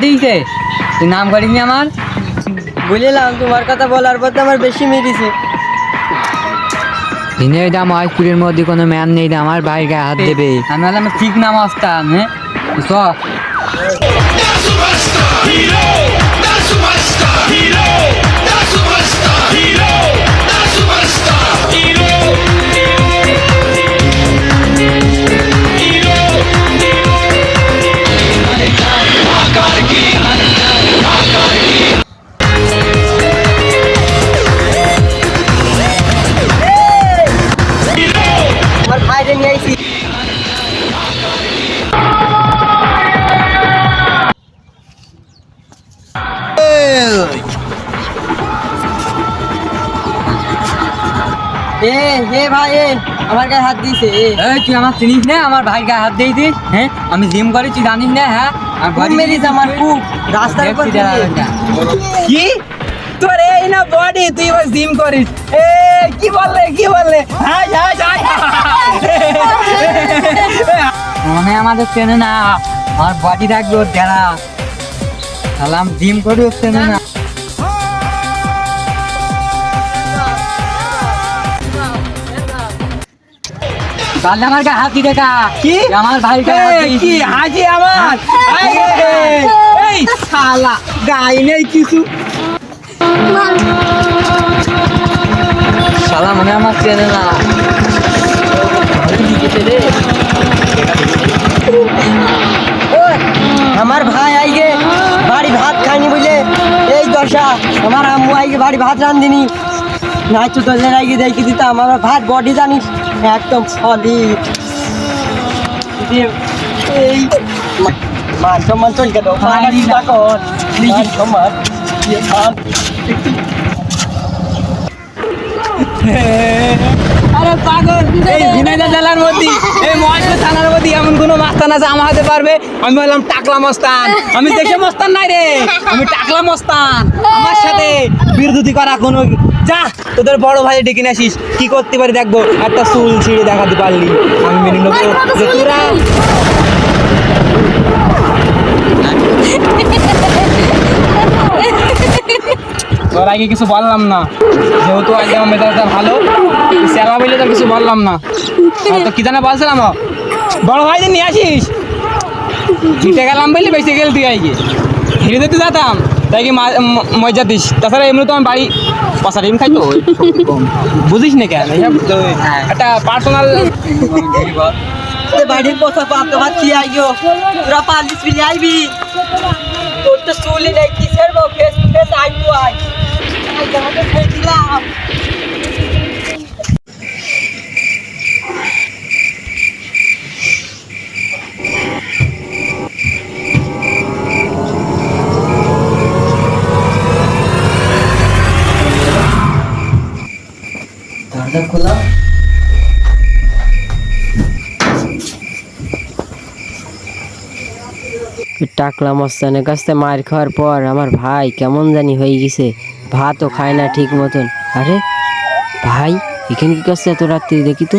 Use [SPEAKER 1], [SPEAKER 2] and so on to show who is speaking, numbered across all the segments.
[SPEAKER 1] দিয়েছে? নাম করিনি আমার?
[SPEAKER 2] বুঝলাম তোমার কথা বলার পর তো আমার বেশি মেরেছে।
[SPEAKER 1] দিনে এটা মধ্যে কোনো ম্যান নেই আমার ভাই গায়ে হাত দেবে। আমি বললাম ঠিক নাম আসতাম হ্যাঁ? চ।
[SPEAKER 2] এ হে ভাই এ আমার গায়ে হাত দিয়েছে এ।
[SPEAKER 1] তুই আমার চিনিস না? আমার ভাই গায়ে হাত হ্যাঁ আমি জিম করি তুই জানিস না হ্যাঁ? আর
[SPEAKER 2] মেরিস আমার খুব। রাস্তার উপর।
[SPEAKER 3] কি? তোর এই না বডি তুই এবার জিম করিস। এ কি বললে কি বললে? হাই হাই হাই
[SPEAKER 1] মনে আমাদের চেনে না। আমার বডি রাখবে ওর যারা সালাম জিম করি ওর চেনে না। আমার হাত দেখা
[SPEAKER 3] কি?
[SPEAKER 1] আমার ভাই
[SPEAKER 3] কি? হাজি আমার? এই, শালা নেই কিছু।
[SPEAKER 1] শালা মনে আমার চেনে না।
[SPEAKER 2] আমার ভাই আইগে বাড়ি ভাত খাইনি বুঝলে? এই দশা আমার আম্মু আইগে বাড়ি ভাত রান্ধিনি। নাই তো তোদের আইগে দেখি দিতাম আমার ভাত বডি জানিস? একদম সলিড এই মান সম্মান চল গেল। মান সম্মান। ইয়ে মান।
[SPEAKER 3] আরে পাগল এই ঝিনাইদহ জেলার মধ্যে এই মহেশপুর থানার মধ্যে এমন কোনো মাস্তান আছে আমার হাতে পারবে? আমি বললাম টাকলা মস্তান। আমি দেখে মস্তান নাই রে। আমি টাকলা মস্তান। আমার সাথে বিরোধী করা কোনো যা তোদের বড় ভাই ডেকে আসিস। কি করতে পারি দেখব? একটা চুল ছিঁড়ে দেখাতে পারলি। আমি মেনে নেব। যে তোরা আগে কিছু বললাম না। যেহেতু আগে আমার ভালো সেবা বলে তো কিছু বললাম না। তো কি জানা বলছিলাম বড় ভাইদের নিয়ে আসিস? জিতে গেলাম বললি, বেঁচে গেল তুই আগে হিরে দিতে যেতাম, তাই কি মজা দিস তাছাড়া এমনি তো আমার বাড়ি পয়সা ডিম খাইতো? বুঝিস না কেন? একটা পার্সোনাল
[SPEAKER 2] বাড়ির পোষা পাতে ভাত খেয়ে আইগো? তোরা পালিস ফিরে আইবি? তোর তো চুলি নেই, কিসের ফেস ফেস আই টু আই আই। তোমাকে খেয়েছিলাম টাকলা মস্তানের কাছ থেকে মার খাওয়ার পর আমার ভাই কেমন জানি হয়ে গেছে। ভাতও খায় না ঠিক মতন। আরে ভাই এখানে কি করছে এত রাত্রি? দেখি তো।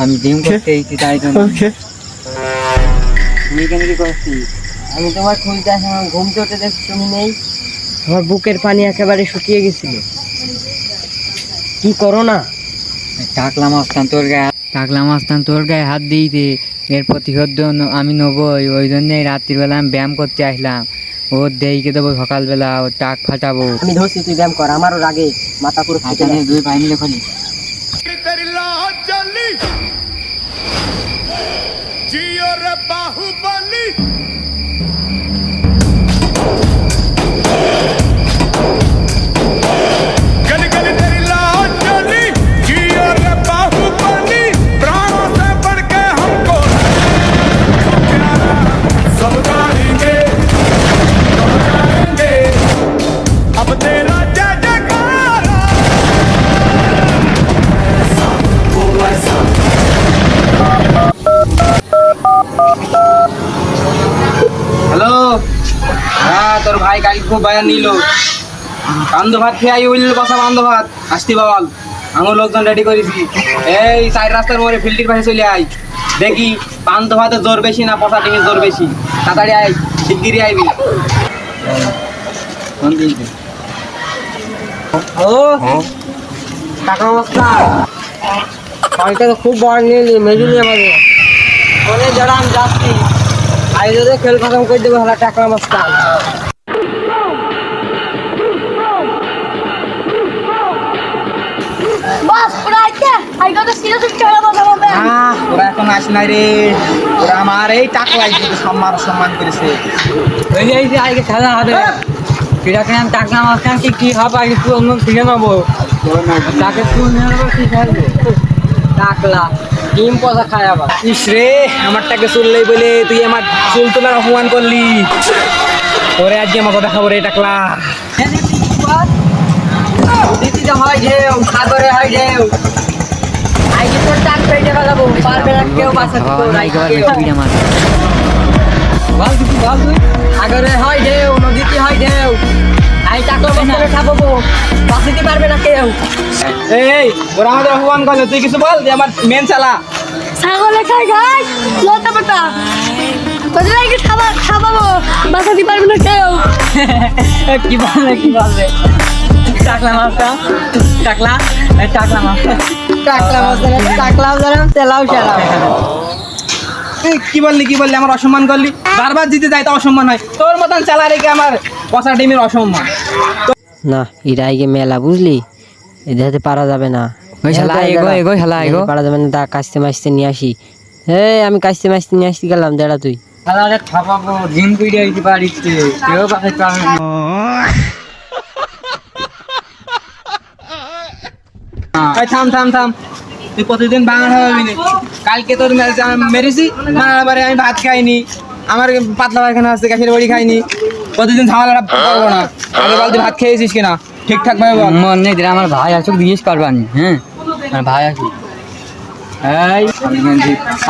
[SPEAKER 1] আমি জিম করতে এসেছি তাই জন্য। তুমি কেন কি করছিস?
[SPEAKER 2] আমি তোমার খুলতে আসলাম ঘুম চটে দেখছি তুমি নেই। আমার বুকের পানি একেবারে শুকিয়ে গেছিল। কি করো না?
[SPEAKER 1] টাকলা মাস্তান তোর গায়ে হাত- টাকলা মাস্তান তোর গায়ে হাত দিয়েছে। এর প্রতিশোধ আমি নেবই ওই জন্যই রাত্রিবেলা আমি ব্যায়াম করতে আসলাম। ওর দেইকে দেবো সকালবেলা ওর টাক ফাটাবো।
[SPEAKER 2] আমি ধরছি তুই ব্যায়াম কর আমারও রাগে মাথা পুরো ফেটে যায়।
[SPEAKER 1] দুই ভাই মিলে খলি।
[SPEAKER 3] বাজার নিল। বান্ধ ভাত খেয়ে আই উইল বসা বান্ধ ভাত। আসতি বাবাল আমার লোকজন রেডি করেছি। এই সাইড রাস্তার মোড়ে ফিল্ডির পাশে চলে আই দেখি বান্ধ ভাতের জোর বেশি না পচা টিমের জোর বেশি। তাড়াতাড়ি আই শিগগিরই আইবি।
[SPEAKER 2] ও টাকা মস্তা ফলটা তো খুব বড় নিয়ে মেজুলি আমাদের। ফোনে যারা আমি যাচ্ছি। আই যদি খেল খতম করে দেবো হলা টাকা মস্তা
[SPEAKER 4] ওরা
[SPEAKER 3] এখন আস নাই রে। ওরা আমার এই টাকলাই সম্মান সম্মান করেছে।
[SPEAKER 1] ওই যে এই যে আগে খেলা হবে। সেটাকে আমি টাকলা মাস্তান কি কি হবে? আগে তুই অন্য ফিরে নেব তাকে তুই নিয়ে নেব কি খেলবে?
[SPEAKER 2] টাকলা। ডিম পয়সা খায় আবার।
[SPEAKER 3] ইস রে আমারটাকে চললেই বলে তুই আমার চুল তোলার অপমান করলি। ওরে আজকে আমাকে দেখাবো রে টাকলা।
[SPEAKER 2] দিদি হয় ঢেউ সাগরে হয় ঢেউ। আইকে তোর টাক পেটে ফেলাবো পারবে না কেউ বাঁচাতে তোর আইকে কেউ। বল দিদি বল তুই সাগরে হয় ঢেউ নদীতে হয় ঢেউ। আই টাকলা বসালে খাব বাঁচাতে পারবে না কেউ।
[SPEAKER 3] এই ওরা আমাদের অপমান করল। তুই কিছু বল যে আমার মেন চালা।
[SPEAKER 4] ছাগলে খাই খাই লতা পাতা। তোদের আইগে খাবা খাবাবো বাসাতে পারবে না কেউ।
[SPEAKER 2] কি বলবে কি বলবে? টাকলা মাছটা। টাকলা? টাকলা মাছটা টাকলা মাছটা টাকলাও জানাম তেলাও চালাও
[SPEAKER 3] কি বললি কি বললি? আমার অসম্মান করলি? বারবার জিতে যায় তো অসম্মান হয়। তোর মতন চালা রেখে আমার পচা টিমের অসম্মান।
[SPEAKER 2] না এরা আগে মেলা বুঝলি? এদের হাতে পারা যাবে না।
[SPEAKER 1] এগো,
[SPEAKER 2] দাঁড়া।
[SPEAKER 1] এগো, শালা এগো।
[SPEAKER 2] পারা যাবে না দা কাস্তে মাসতে নিয়ে আসি। আমি কাস্তে মাসতে নিয়ে আসতে গেলাম দাঁড়া তুই।
[SPEAKER 1] জিম আইতে কেউ পাশে
[SPEAKER 3] এই থাম থাম থাম। তুই প্রতিদিন বাঙাল হবি না কালকে তোর আমি মেরেছি মারার পরে আমি ভাত খাইনি। আমার পাতলা পায়খানা আছে গাছের বড়ি খাইনি। প্রতিদিন ঝামেলাটা করব না। আগে বল তুই ভাত খেয়েছিস কিনা? ঠিকঠাক ভাবে বল।
[SPEAKER 1] মন নেই আমার ভাই আসুক জিজ্ঞেস করবানি হ্যাঁ? আমার ভাই আসুক।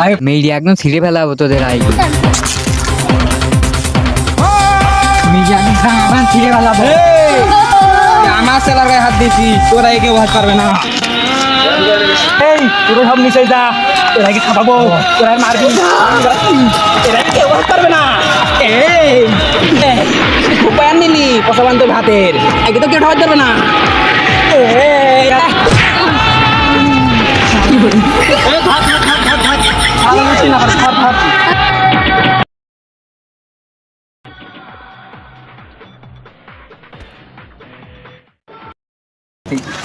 [SPEAKER 1] আরে মেয়েটি একদম ছিঁড়ে ফেলাবো তোদের আই। মেয়েটি একদম ছিঁড়ে ফেলাবো।
[SPEAKER 3] আমার সেলার গায়ে হাত দিয়েছি তোরা কেউ ভাত পারবে না। এই তোরা সব নিচে যা। তোরা কি খাবাবো তোরা মারবি? না তোরা কেউ পারবে না। এই খুব বয়ান নিলি পশাবান তোর ভাতের। আগে তো কেউ পারবে না। এই,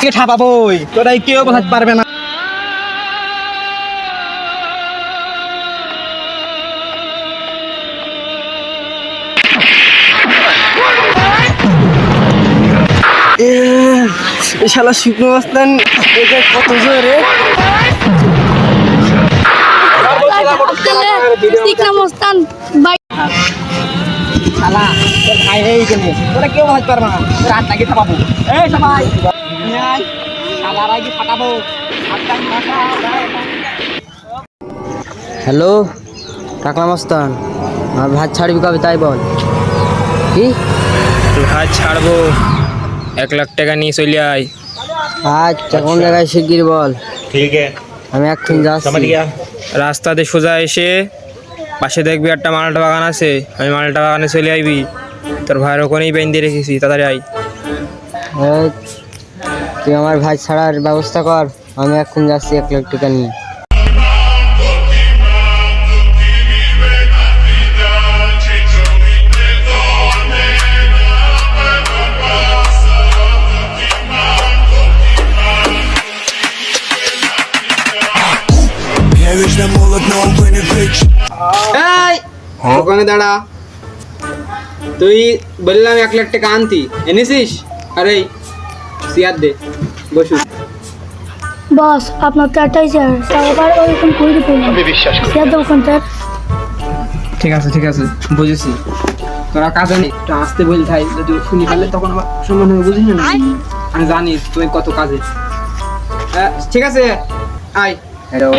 [SPEAKER 3] কে ঠাপাবই তোরাই কেউ বোঝাতে পারবে না। শালা শুকনো অবস্থান এটা কত জোরে। শালা তোর ভাই এইখানে তোরা কেউ বোঝাতে পারবে না। তোরা হাত নাকি ঠাপাবো এই সবাই।
[SPEAKER 2] হ্যালো টাকলা আস্তান আমার ভাত ছাড়বি কবে তাই বল। কি?
[SPEAKER 5] ভাত ছাড়বো। এক লাখ টাকা নিয়ে চলে আয়।
[SPEAKER 2] আচ্ছা কোন জায়গায় শিগগির বল?
[SPEAKER 6] ঠিক
[SPEAKER 2] আমি এখন যাচ্ছি।
[SPEAKER 5] রাস্তাতে সোজা এসে পাশে দেখবি একটা মালটা বাগান আছে। আমি মালটা বাগানে চলে আইবি। তোর ভাইয়ের ওখানেই বেঁধে রেখেছি তাড়াতাড়ি আই
[SPEAKER 2] তুই আমার ভাই ছাড়ার ব্যবস্থা কর আমি এখন যাচ্ছি এক লাখ টাকা নিয়ে।
[SPEAKER 3] হ্যাঁ? ওখানে দাঁড়া। তুই বললাম এক লাখ টাকা আনতি এনেছিস? আরে সিয়ার দে বসু
[SPEAKER 4] বস আপনার তো একটাই চেয়ার তারপর ওরকম করে দিবেন। চেয়ার দেবো কোনটার
[SPEAKER 3] ঠিক আছে ঠিক আছে বুঝেছি। তোরা কাজে নেই একটু আসতে বলি ভাই যদি শুনি ফেলে তখন আবার সম্মান হবে বুঝিস না? আমি জানি তুই কত কাজে। আহ, ঠিক আছে আয়। হ্যালো।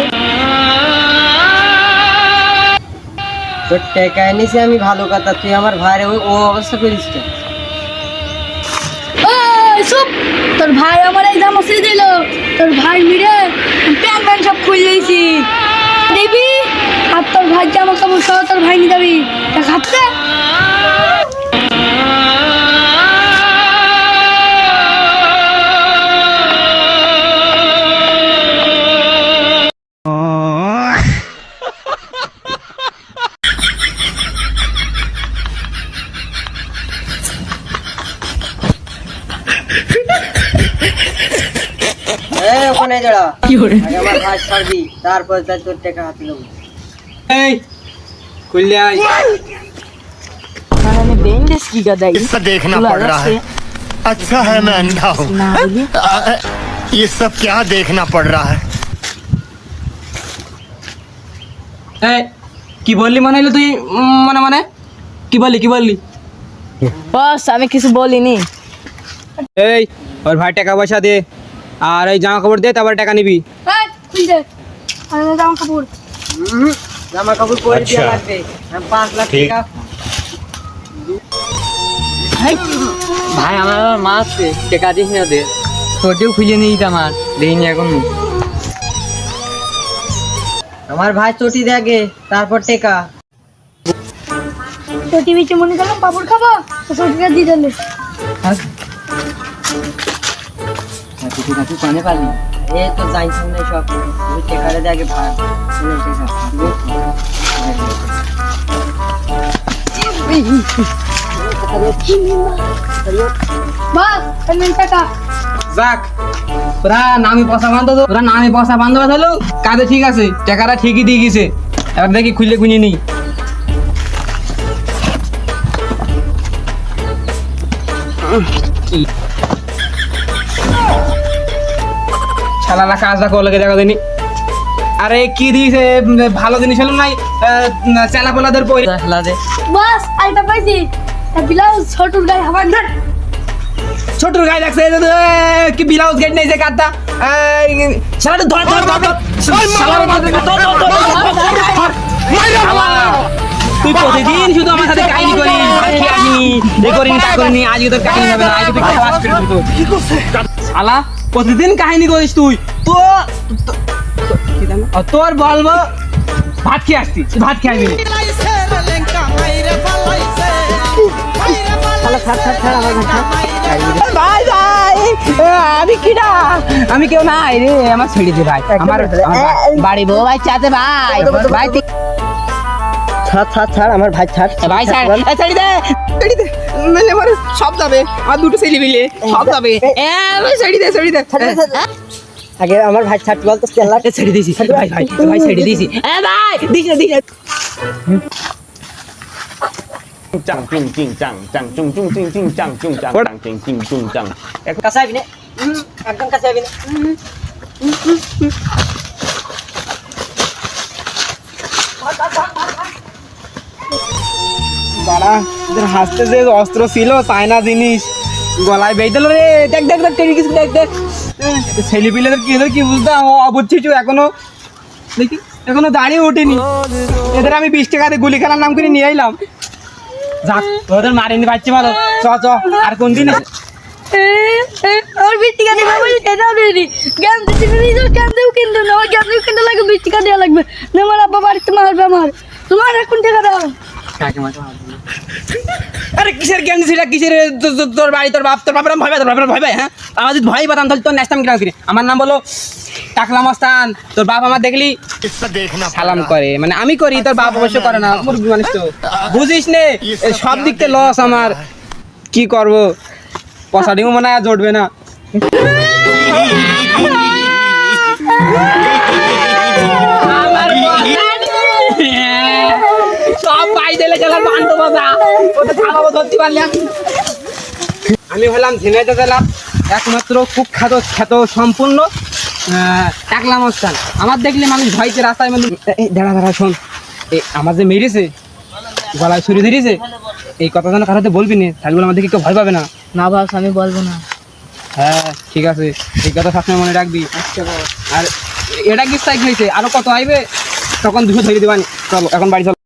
[SPEAKER 2] তোর টেকা এনেছি আমি ভালো কথা তুই আমার ভাইরে ওই ও অবস্থা করিস
[SPEAKER 4] চুপ। তোর ভাই আমার এই জামা ছিঁড়ে দিল। তোর ভাই মিলে প্যান প্যান সব খুলে দিয়েছি। দিবি? আর তোর ভাই জামা কাপড় সহ তোর ভাই নিয়ে যাবি। তা খাচ্ছে
[SPEAKER 2] এই ওখানে দাঁড়া আগে আমার ভাই ছাড়বি তারপর তাই তোর টেকা হাতে নেবো
[SPEAKER 3] এই খুললে আয়
[SPEAKER 6] इससे देखना पड़ रहा है अच्छा है मैं अंधा हूँ अ- ये सब क्या देखना पड़ रहा है
[SPEAKER 3] এই কি বললি মনে হলো তুই উম, মানে মানে কি বললি কি বললি
[SPEAKER 7] বস আমি কিছু বলিনি
[SPEAKER 3] এই ওর ভাই টাকা পয়সা দে আর এই জামা কাপড় দে তারপর টাকা নিবি।
[SPEAKER 4] এই, খুলে দে। আর এই জামা কাপড়।
[SPEAKER 2] জামা কাপড় পরে দিয়ে লাগবে। পাঁচ লাখ টাকা।
[SPEAKER 1] ভাই আমার আবার মা আছে টেকা দিস না দে তোরটিও খুঁজে নিই আমার দেখিনি এখন
[SPEAKER 2] আমার ভাই চটি দেখে তারপর টেকা।
[SPEAKER 4] চটি টিভিতে মনে করলাম পাপড় খাব? তো সরকার দিয়ে দিলে
[SPEAKER 1] কানে পালি?
[SPEAKER 2] এই তো জানছি না সব। তুই টেকারে দেখে
[SPEAKER 3] যাক ওরা নামি পয়সা বান্ধব ওরা নামি পয়সা বান্ধব হলো কাজে ঠিক আছে টাকাটা ঠিকই দিয়ে গেছে। এবার দেখি খুললে খুঁজে নিই। শালালা কাজটা করলে দেখা দেনি আরে কি উম, ভালো জিনিস হলো নাই চেলা পোলাদের পরে
[SPEAKER 2] খেলা দে
[SPEAKER 4] বাস আইটা পাইছি তা ব্লাউজ ছোটুর গায়ে হাবার ধর
[SPEAKER 3] ছোটর গায়ে লাগছে কি ব্লাউজ গেট নেই যে কাটটা শালাটা ধর ধর ধর ধর ধর, ধর, ধর, ধর, ধর, ধর, ধর। শালা, তুই প্রতিদিন শুধু আমার সাথে কাহিনী করিস আসিনি এ করিনি তা করিনি আজকে তোর কাহিনী হবে না আজকে তুই খালাস করে দেবো শালা প্রতিদিন কাহিনী করিস তুই। তো তোর বলব ভাত খেয়ে আসতি ভাত খেয়ে আসবি। ভাই ভাই আমি আমি কেউ নাই রে আমার ছেড়ে দে ভাই আমার বাড়ি বউ ভাই চাতে ভাই। ভাই
[SPEAKER 2] ছাড় ছাড় ছাড় আমার ভাই ছাড়
[SPEAKER 3] ভাই ছাড় ছেড়ে দে ছেড়ে দে মানে আমার সব যাবে আর দুটো ছেলে মিলে সব যাবে। এ ছেড়ে দে ছেড়ে। দে
[SPEAKER 2] আগে আমার ভাই ছাড় বল তো তেল
[SPEAKER 3] এ, ছেড়ে দিয়েছি ভাই ভাই ভাই ছেড়ে দিয়েছি এ ভাই দিস না
[SPEAKER 8] চাং চুং চিং চাং চাং চুং চুং চিং চিং চাং চুং চাং চাং চিং চিং চুং। চাং
[SPEAKER 2] কাছে আবি না। হুম, একদম কাছে আবি না।
[SPEAKER 3] বাড়া হাসতে যে অস্ত্র ছিল চায়না জিনিস? গলায় বেঁধে রে, দেখ দেখ দেখ দেখ দেখ। ছেলে কি কি বুঝতাম এখনও দেখি, এখনও দাঁড়িয়ে ওঠেনি। এদের আমি বিশ টাকা দিয়ে গুলি খেলার নাম করে নিয়ে এলাম যাক ওদের মারিনি পাচ্ছি ভালো। চ চ, আর কোন দিন
[SPEAKER 4] কিন্তু লাগবে বৃষ্টিকা দেওয়া লাগবে। আমার আব্বা বাড়িতে মারবে আমার। তোমার এখন টাকা দাও।
[SPEAKER 3] আরে কিসের গ্যাং সেটা কিসের? তোর বাড়ি তোর বাপ তোর বাপের ভয় পাই তোর বাপের ভয় পাই হ্যাঁ? আমার যদি ভয় পাতাম তাহলে তোর ন্যাসতাম কিনা করি আমার নাম বলো টাকলা মস্তান। তোর বাপ আমার দেখলি সালাম করে। মানে আমি করি তোর বাপ অবশ্য করে না। মুরগি মানুষ তো। বুঝিস নে? সব দিক থেকে লস আমার। কি করব? পসাডিও মনে হয় জোটবে না। বান্ধ বাজা ও তো ধরতে পারলাম আমি হলাম ঝিনাইদহ জেলার একমাত্র কুখ্যাত খ্যাত সম্পূর্ণ আহ, টাকলা মস্তান আমার দেখলে মানুষ ভয়তে রাস্তায় মধ্যে এই দাঁড়া দাঁড়া শোন। আমার যে মেরেছে গলায় ছুরি ধরেছে এই কথা যেন কারোতে বলবি না তাহলে বলে আমাদেরকে কেউ ভয় পাবে না।
[SPEAKER 7] না বাস আমি বলব না।
[SPEAKER 3] হ্যাঁ ঠিক আছে। এই কথা সবসময় মনে রাখবি। আর এটা কি সাইকেল হয়েছে? আরও কত আইবে? তখন দুশো ধরে দিবানি। চলো এখন বাড়ি চলো।